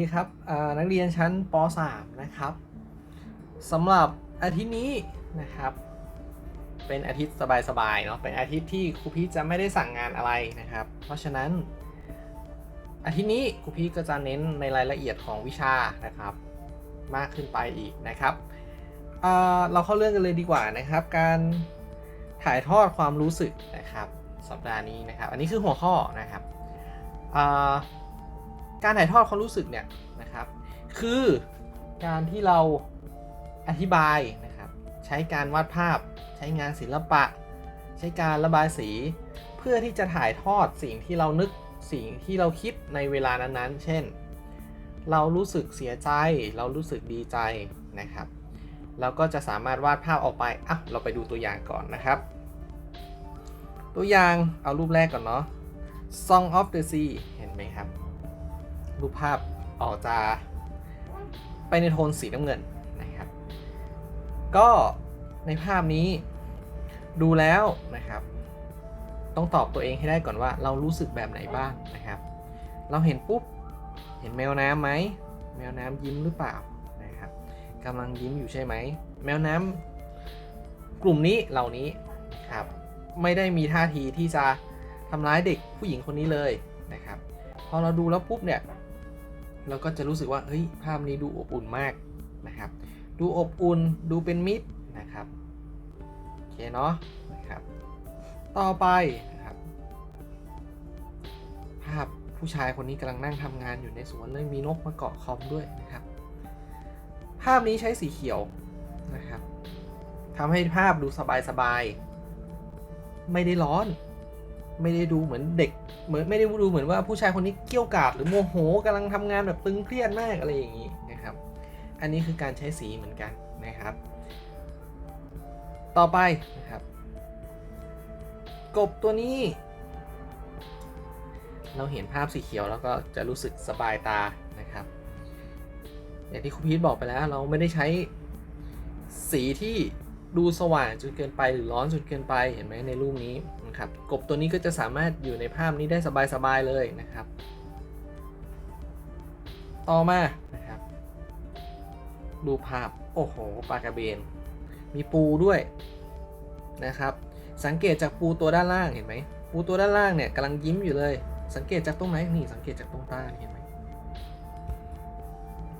ดีครับนักเรียนชั้นป .3 นะครับสำหรับอาทิตย์นี้นะครับ เป็นอาทิตย์สบายๆเนาะเป็นอาทิตย์ที่ครูพีชจะไม่ได้สั่งงานอะไรนะครับ เพราะฉะนั้น อาทิตย์นี้ครูพีชก็จะเน้นในรายละเอียดของวิชานะครับ มากขึ้นไปอีกนะครับอ่าเราเข้าเรื่องกันเลยดีกว่านะครับ การถ่ายทอดความรู้สึกนะครับ สัปดาห์นี้นะครับ อันนี้คือหัวข้อนะครับอ่า การถ่ายทอดความรู้สึกเนี่ยนะครับคือการที่เราอธิบายนะครับใช้การวาดภาพ ใช้งานศิลปะ ใช้การระบายสี เพื่อที่จะถ่ายทอดสิ่งที่เรานึกสิ่งที่เราคิดในเวลานั้นๆ เช่น เรารู้สึกเสียใจ เรารู้สึกดีใจนะครับ เราก็จะสามารถวาดภาพออกไปอะเราไปดูตัวอย่างก่อนนะครับ ตัวอย่างเอารูปแรกก่อนเนาะ Song of the Sea เห็นไหมครับ รูปภาพออกจะไปในโทนสีน้ำเงินนะครับ ก็ในภาพนี้ดูแล้วนะครับ ต้องตอบตัวเองให้ได้ก่อนว่าเรารู้สึกแบบไหนบ้างนะครับ เราเห็นปุ๊บ เห็นแมวน้ำไหมแมวน้ำยิ้มหรือเปล่านะครับกำลังยิ้มอยู่ใช่ไหมแมวน้ำกลุ่มนี้เหล่านี้ครับไม่ได้มีท่าทีที่จะทำร้ายเด็กผู้หญิงคนนี้เลยนะครับ พอเราดูแล้วปุ๊บเนี่ย เราก็จะรู้สึกว่าเฮ้ยภาพนี้ดูอบอุ่นมากนะครับ ดูอบอุ่นดูเป็นมิตรนะครับโอเคเนาะนะครับ ต่อไปนะครับ ภาพผู้ชายคนนี้กำลังนั่งทำงานอยู่ในสวนเลยมีนกมาเกาะคอมด้วยนะครับ ภาพนี้ใช้สีเขียวนะครับทำให้ภาพดูสบายๆไม่ได้ร้อน ไม่ได้ดูเหมือนเด็ก เหมือนไม่ได้ดูเหมือนว่าผู้ชายคนนี้เกี้ยวกาดหรือโมโหกำลังทำงานแบบตึงเครียดมากอะไรอย่างนี้นะครับ อันนี้คือการใช้สีเหมือนกันนะครับ ต่อไปนะครับ กบตัวนี้ เราเห็นภาพสีเขียวแล้วก็จะรู้สึกสบายตานะครับ อย่างที่ครูพีทบอกไปแล้วเราไม่ได้ใช้สีที่ ดูสว่างจนเกินไปหรือร้อนจนเกินไปเห็นไหมในรูปนี้นะครับกบตัวนี้ก็จะสามารถอยู่ในภาพนี้ได้สบายๆเลยนะครับ ต่อมานะครับ ดูภาพโอ้โหปลากระเบน มีปูด้วยนะครับ สังเกตจากปูตัวด้านล่างเห็นไหมปูตัวด้านล่างเนี่ยกำลังยิ้มอยู่เลย สังเกตจากตรงไหนนี่สังเกตจากตรงตาเห็นไหม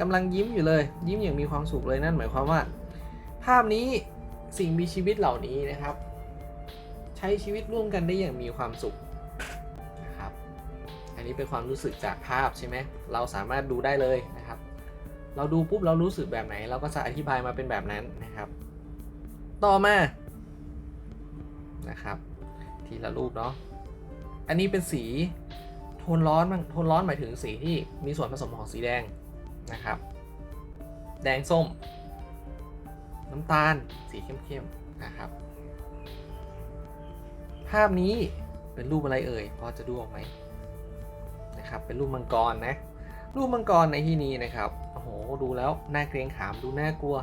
กำลังยิ้มอยู่เลย ยิ้มอย่างมีความสุขเลยนั่นหมายความว่า ภาพนี้ สิ่งมีชีวิตเหล่านี้นะครับ ใช้ชีวิตร่วมกันได้อย่างมีความสุขนะครับ อันนี้เป็นความรู้สึกจากภาพใช่ไหมเราสามารถดูได้เลยนะครับ เราดูปุ๊บเรารู้สึกแบบไหน เราก็จะอธิบายมาเป็นแบบนั้นนะครับ ต่อมานะครับ ทีละรูปเนาะอันนี้เป็นสีโทนร้อนบ้างโทนร้อนหมายถึงสีที่มีส่วนผสมของสีแดงนะครับ แดงส้ม น้ำตาลสีเข้มๆนะครับ ภาพนี้เป็นรูปอะไรเอ่ยพอจะดูออกไหมนะครับ เป็นรูปมังกรนะ รูปมังกรในที่นี้นะครับโอ้โหดูแล้วน่าเกรงขามดูน่ากลัว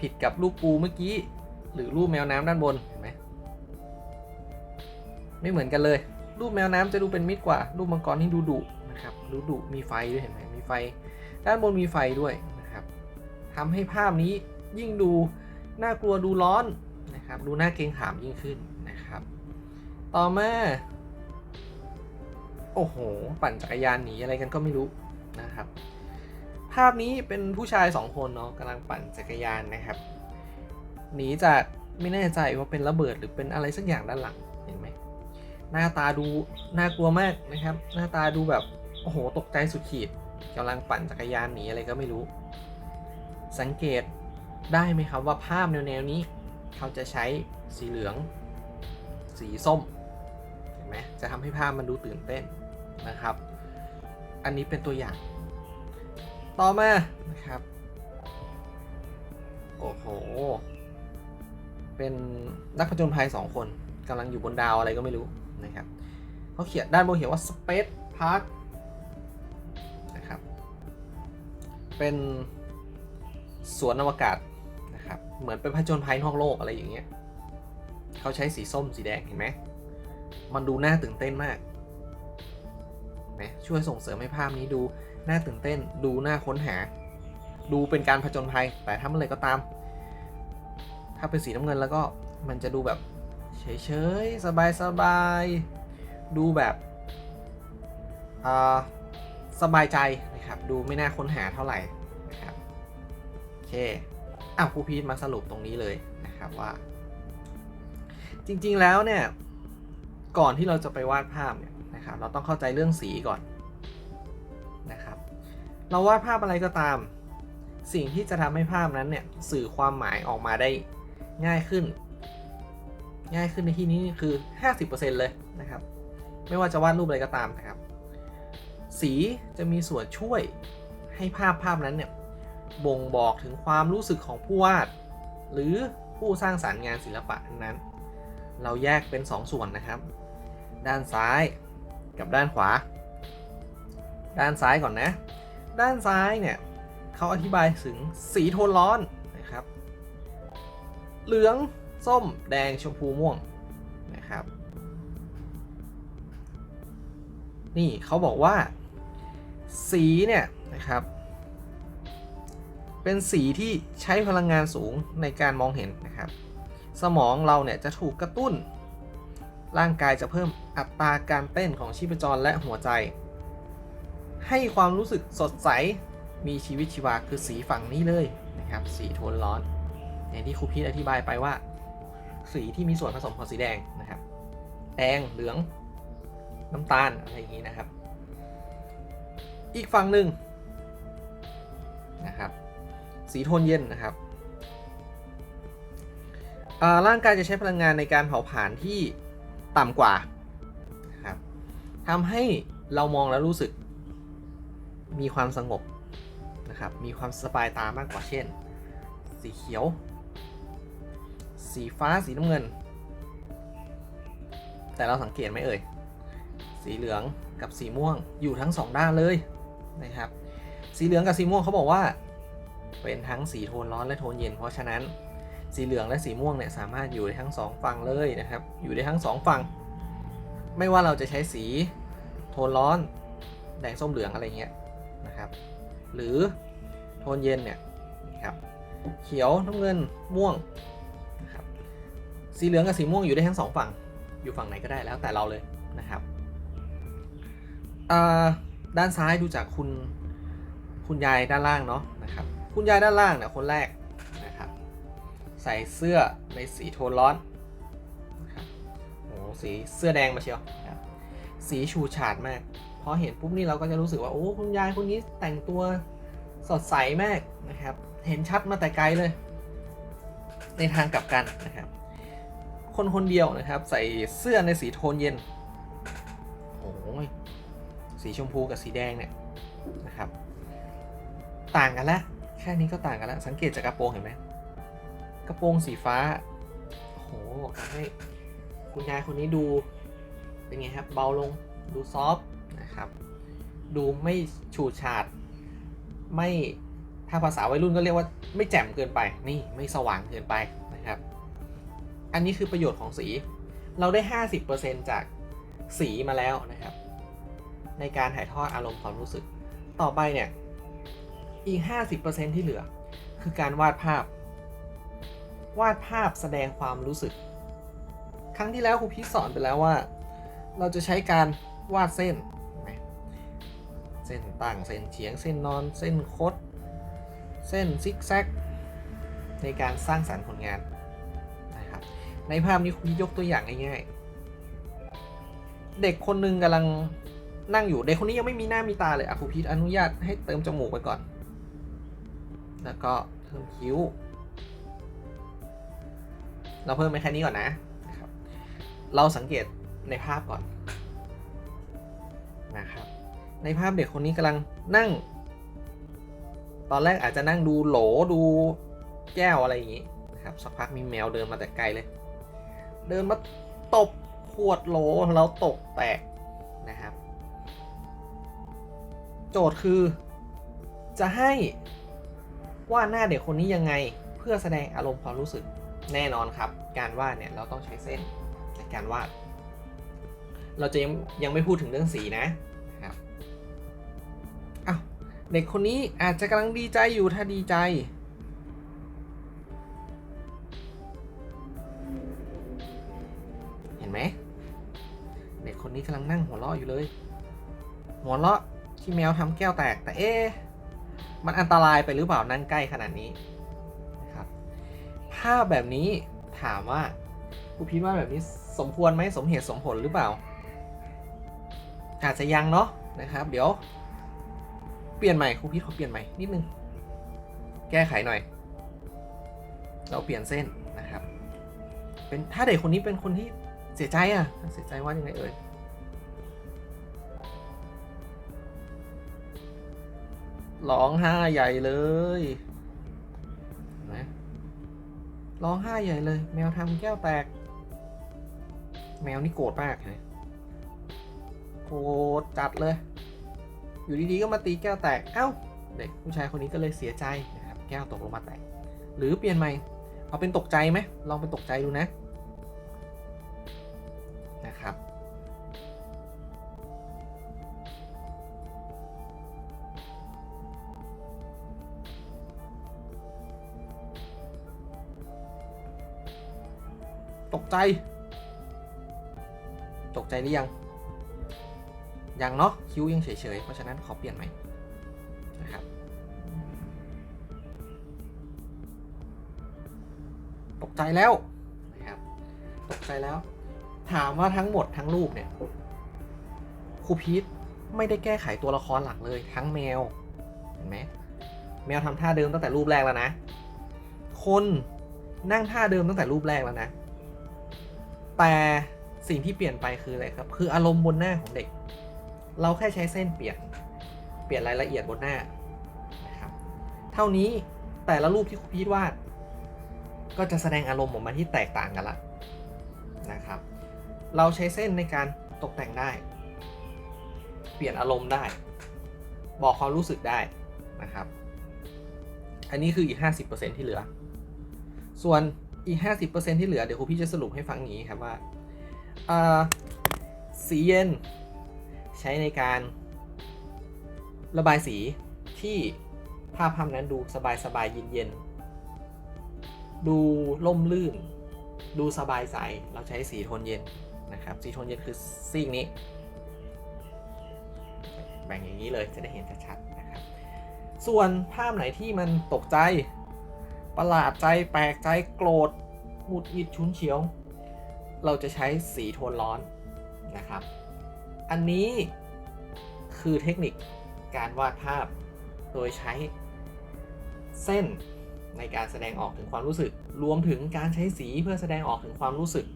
ผิดกับรูปปูเมื่อกี้ หรือรูปแมวน้ำด้านบนเห็นไหมไม่เหมือนกันเลย รูปแมวน้ำจะดูเป็นมิตรกว่า รูปมังกรนี่ดูดุนะครับดูดุมีไฟด้วยเห็นไหมมีไฟ ด้านบนมีไฟด้วยนะครับทำให้ภาพนี้ ยิ่งดูน่ากลัวดูร้อนนะครับ ดูน่าเกรงขามยิ่งขึ้นนะครับ ต่อมา โอ้โห ปั่นจักรยานหนีอะไรกันก็ไม่รู้นะครับ ภาพนี้เป็นผู้ชายสองคนเนาะกำลังปั่นจักรยานนะครับหนีจากไม่แน่ใจว่าเป็นระเบิดหรือเป็นอะไรสักอย่างด้านหลังเห็นไหมหน้าตาดูน่ากลัวมากนะครับ หน้าตาดูแบบโอ้โหตกใจสุดขีดกำลังปั่นจักรยานหนีอะไรก็ไม่รู้ สังเกต ได้ไหมครับว่าภาพแนวๆนี้ เขาจะใช้สีเหลือง สีส้ม เห็นไหมจะทำให้ภาพมันดูตื่นเต้นนะครับ อันนี้เป็นตัวอย่าง ต่อมานะครับ โอ้โห เป็นนักผจญภัยสองคนกำลังอยู่บนดาวอะไรก็ไม่รู้นะครับเขาเขียนด้านบนเขียนว่า Space Park นะครับ เป็นสวนอวกาศ เหมือนเป็นผจญภัยนอกโลกอะไรอย่างเงี้ยเขาใช้สีส้มสีแดงเห็นไหมมันดูน่าตื่นเต้นมากนะช่วยส่งเสริมให้ภาพนี้ดูน่าตื่นเต้น ดูน่าค้นหา ดูเป็นการผจญภัย แต่ถ้าเมื่อไรก็ตาม ถ้าเป็นสีน้ำเงินแล้วก็มันจะดูแบบเฉยๆ สบายๆ ดูแบบสบายใจนะครับ ดูไม่น่าค้นหาเท่าไหร่นะครับ โอเค อ้าวครูพีทมาสรุปตรงนี้เลยนะครับว่า จริงๆแล้วเนี่ย ก่อนที่เราจะไปวาดภาพเนี่ยนะครับ เราต้องเข้าใจเรื่องสีก่อนนะครับ เราวาดภาพอะไรก็ตาม สิ่งที่จะทำให้ภาพนั้นเนี่ยสื่อความหมายออกมาได้ง่ายขึ้น ง่ายขึ้นในที่นี้คือ 50%เลยนะครับ ไม่ว่าจะวาดรูปอะไรก็ตามนะครับ สีจะมีส่วนช่วยให้ภาพภาพนั้นเนี่ย บ่งบอกถึงความรู้สึกของผู้วาด หรือผู้สร้างสารรค์งานศิลปะนั้น เราแยกเป็น2ส่วนนะครับ ด้านซ้ายกับด้านขวา ด้านซ้ายก่อนนะ ด้านซ้ายเนี่ยเขาอธิบายถึงสีโทนร้อนนะครับ เหลืองส้มแดงชมพูม่วงนะครับ นี่เขาบอกว่า สีเนี่ยนะครับ เป็นสีที่ใช้พลังงานสูงในการมองเห็นนะครับ สมองเราเนี่ยจะถูกกระตุ้น ร่างกายจะเพิ่มอัตราการเต้นของชีพจรและหัวใจ ให้ความรู้สึกสดใสมีชีวิตชีวาคือสีฝั่งนี้เลยนะครับ สีโทนร้อน อย่างที่ครูพีทอธิบายไปว่า สีที่มีส่วนผสมของสีแดงนะครับ แดงเหลือง น้ำตาลอะไรอย่างนี้นะครับ อีกฝั่งหนึ่งนะครับ สีโทนเย็นนะครับร่างกายจะใช้พลังงานในการเผาผลาญที่ต่ำกว่าครับทำให้เรามองแล้วรู้สึก มีความสงบนะครับ มีความสบายตามากกว่าเช่น สีเขียว สีฟ้าสีน้ำเงิน แต่เราสังเกตไหมเอ่ย สีเหลืองกับสีม่วงอยู่ทั้งสองด้านเลยนะครับ สีเหลืองกับสีม่วงเขาบอกว่า เป็นทั้งสีโทนร้อนและโทนเย็น เพราะฉะนั้นสีเหลืองและสีม่วงเนี่ยสามารถอยู่ได้ทั้งสองฝั่งเลยนะครับ อยู่ได้ทั้งสองฝั่ง ไม่ว่าเราจะใช้สีโทนร้อนแดงส้มเหลืองอะไรเงี้ยนะครับ หรือโทนเย็นเนี่ยนะครับเขียวน้ำเงินม่วงนะครับสีเหลืองกับสีม่วงอยู่ได้ทั้งสองฝั่ง อยู่ฝั่งไหนก็ได้แล้วแต่เราเลยนะครับอ่าด้านซ้ายดูจากคุณคุณยายด้านล่างเนาะนะครับ คุณยายด้านล่างเนี่ยคนแรกนะครับใส่เสื้อในสีโทนร้อนโอ้สีเสื้อแดงมาเชียวสีฉูฉาดมากพอเห็นปุ๊บนี่เราก็จะรู้สึกว่าโอ้คุณยายคนนี้แต่งตัวสดใสมากนะครับ เห็นชัดมาแต่ไกลเลย ในทางกลับกันนะครับ คนคนเดียวนะครับ ใส่เสื้อในสีโทนเย็นโอ้ยสีชมพูกับสีแดงเนี่ยนะครับ ต่างกันแล้ว แค่นี้ก็ต่างกันแล้ว สังเกตจากกระโปรงเห็นไหมกระโปรงสีฟ้าโหทำให้คุณยายคนนี้ดูเป็นไงครับ เบาลงดูซอฟนะครับ ดูไม่ฉูดฉาด ไม่ถ้าภาษาวัยรุ่นก็เรียกว่าไม่แจ่มเกินไป นี่ไม่สว่างเกินไปนะครับ อันนี้คือประโยชน์ของสี เราได้ 50%จากสีมาแล้วนะครับ ในการถ่ายทอดอารมณ์ความรู้สึก ต่อไปเนี่ย อีก 50%ที่เหลือ คือการวาดภาพ วาดภาพแสดงความรู้สึก ครั้งที่แล้วครูพี่สอนไปแล้วว่า เราจะใช้การวาดเส้น เส้นตั้งเส้นเฉียงเส้นนอนเส้นคด เส้นซิกแซก ในการสร้างสรรค์ผลงานนะครับในภาพนี้ครูพียกตัวอย่างง่ายๆ เด็กคนหนึ่งกำลังนั่งอยู่เด็กคนนี้ยังไม่มีหน้ามีตาเลยอะครูพีทอนุญาตให้เติมจมูกไปก่อน แล้วก็เพิ่มคิ้ว เราเพิ่มไปแค่นี้ก่อนนะรเราสังเกตในภาพก่อนนะครับ ในภาพเด็กคนนี้กำลังนั่ง ตอนแรกอาจจะนั่งดูโหลดูแก้วอะไรอย่างนี้นะครับ สักพักมีแมวเดินมาแต่ไกลเลย เดินมาตบขวดโหลแล้วตกแตกนะครับ โจทย์คือจะให้ ว่าหน้าเด็กคนนี้ยังไงเพื่อแสดงอารมณ์ความรู้สึกแน่นอนครับ การวาดเนี่ยเราต้องใช้เส้นในการวาด เราจะยังยังไม่พูดถึงเรื่องสีนะครับอ้าวเด็กคนนี้อาจจะกำลังดีใจอยู่ถ้าดีใจเห็นไหมเด็กคนนี้กำลังนั่งหัวเราะอยู่เลย หัวเราะที่แมวทำแก้วแตกแต่เอ๊ มันอันตรายไปหรือเปล่านั่งใกล้ขนาดนี้นะครับภาพแบบนี้ถามว่าครูพีทว่าแบบนี้สมควรไหมสมเหตุสมผลหรือเปล่า อาจจะยังเนาะนะครับ เดี๋ยว เปลี่ยนใหม่ครูพีทขอเปลี่ยนใหม่นิดนึง แก้ไขหน่อย เราเปลี่ยนเส้นนะครับ เป็นถ้าเด็กคนนี้เป็นคนที่เสียใจอะเสียใจว่ายังไงเอ่ย ร้องไห้ใหญ่เลยนไหมร้องไห้ใหญ่เลย แมวทำแก้วแตก แมวนี่โกรธมากเลยโกรธจัดเลย อยู่ดีๆก็มาตีแก้วแตก เอ้า เด็กผู้ชายคนนี้ก็เลยเสียใจนะครับ แก้วตกลงมาแตก หรือเปลี่ยนใหม่ เอาเป็นตกใจไหม ลองเป็นตกใจดูนะ ตกใจ ตกใจหรือยัง ยังเนาะคิ้วยังเฉยๆ เพราะฉะนั้นขอเปลี่ยนใหม่นะครับตกใจแล้วนะครับตกใจแล้ว ถามว่าทั้งหมดทั้งรูปเนี่ยครูพีทไม่ได้แก้ไขตัวละครหลักเลยทั้งแมวเห็นไหมแมวทำท่าเดิมตั้งแต่รูปแรกแล้วนะ คนนั่งท่าเดิมตั้งแต่รูปแรกแล้วนะ แต่สิ่งที่เปลี่ยนไปคืออะไรครับ คืออารมณ์บนหน้าของเด็ก เราแค่ใช้เส้นเปลี่ยน เปลี่ยนรายละเอียดบนหน้านะครับเท่านี้แต่ละรูปที่ครูพีทวาด ก็จะแสดงอารมณ์ออกมาที่แตกต่างกันละนะครับ เราใช้เส้นในการตกแต่งได้ เปลี่ยนอารมณ์ได้ บอกความรู้สึกได้นะครับ อันนี้คืออีก 50%ที่เหลือ ส่วน อีก50%ที่เหลือ เดี๋ยวครูพี่จะสรุปให้ฟังอย่างนี้ครับว่าสีเย็น ใช้ในการระบายสีที่ภาพภาพนั้นดูสบายสบายเย็นเย็นดูล่มลื่น ดูสบายใสเราใช้สีโทนเย็นนะครับ สีโทนเย็นคือซีกนี้ แบ่งอย่างนี้เลยจะได้เห็นชัดๆนะครับ ส่วนภาพไหนที่มันตกใจ ประหลาดใจแปลกใจโกรธหงุดหงิดฉุนเฉียว เราจะใช้สีโทนร้อนนะครับ อันนี้คือเทคนิคการวาดภาพโดยใช้เส้นในการแสดงออกถึงความรู้สึก รวมถึงการใช้สีเพื่อแสดงออกถึงความรู้สึก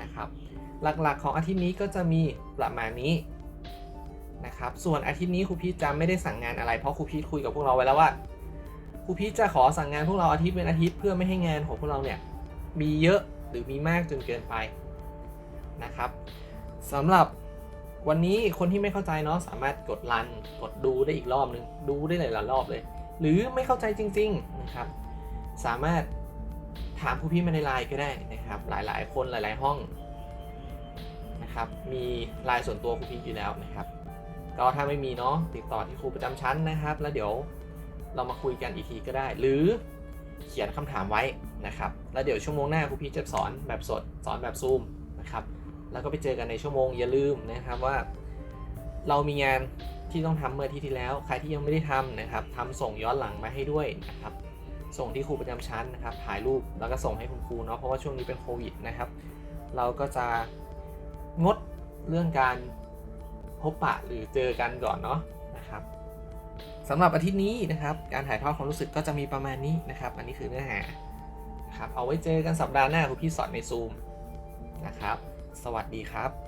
นะครับ หลักๆของอาทิตย์นี้ก็จะมีประมาณนี้นะครับ ส่วนอาทิตย์นี้ครูพีชจะไม่ได้สั่งงานอะไรเพราะครูพีชคุยกับพวกเราไว้แล้วว่า ครูพีชจะขอสั่งงานพวกเราอาทิตย์เป็นอาทิตย์เพื่อไม่ให้งานของพวกเราเนี่ยมีเยอะหรือมีมากจนเกินไปนะครับสำหรับวันนี้คนที่ไม่เข้าใจเนาะสามารถกดรันกดดูได้อีกรอบนึงดูได้หลายๆรอบเลย หรือไม่เข้าใจจริงๆนะครับ สามารถถามผู้พี่มาในไลน์ก็ได้นะครับ หลายๆ คนหลาย ๆ ห้องนะครับ มีไลน์ส่วนตัวครูพี่อยู่แล้วนะครับ ก็ถ้าไม่มีเนาะติดต่อที่ครูประจำชั้นนะครับ แล้วเดี๋ยว เรามาคุยกันอีกทีก็ได้ หรือเขียนคำถามไว้นะครับ แล้วเดี๋ยวชั่วโมงหน้าครูพีจะสอนแบบสดสอนแบบซูมนะครับ แล้วก็ไปเจอกันในชั่วโมงอย่าลืมนะครับว่า เรามีงานที่ต้องทำเมื่อที่ที่แล้ว ใครที่ยังไม่ได้ทำนะครับทำส่งย้อนหลังมาให้ด้วยนะครับ ส่งที่ครูประจำชั้นนะครับ ถ่ายรูปแล้วก็ส่งให้คุณครูเนาะ เพราะว่าช่วงนี้เป็นโควิดนะครับ เราก็จะงดเรื่องการพบปะหรือเจอกันก่อนเนาะ สำหรับอาทิตย์นี้นะครับ การถ่ายทอดความรู้สึกก็จะมีประมาณนี้นะครับ อันนี้คือเนื้อหานะครับเอาไว้เจอกันสัปดาห์หน้าคุณพี่สอนในซูมนะครับ สวัสดีครับ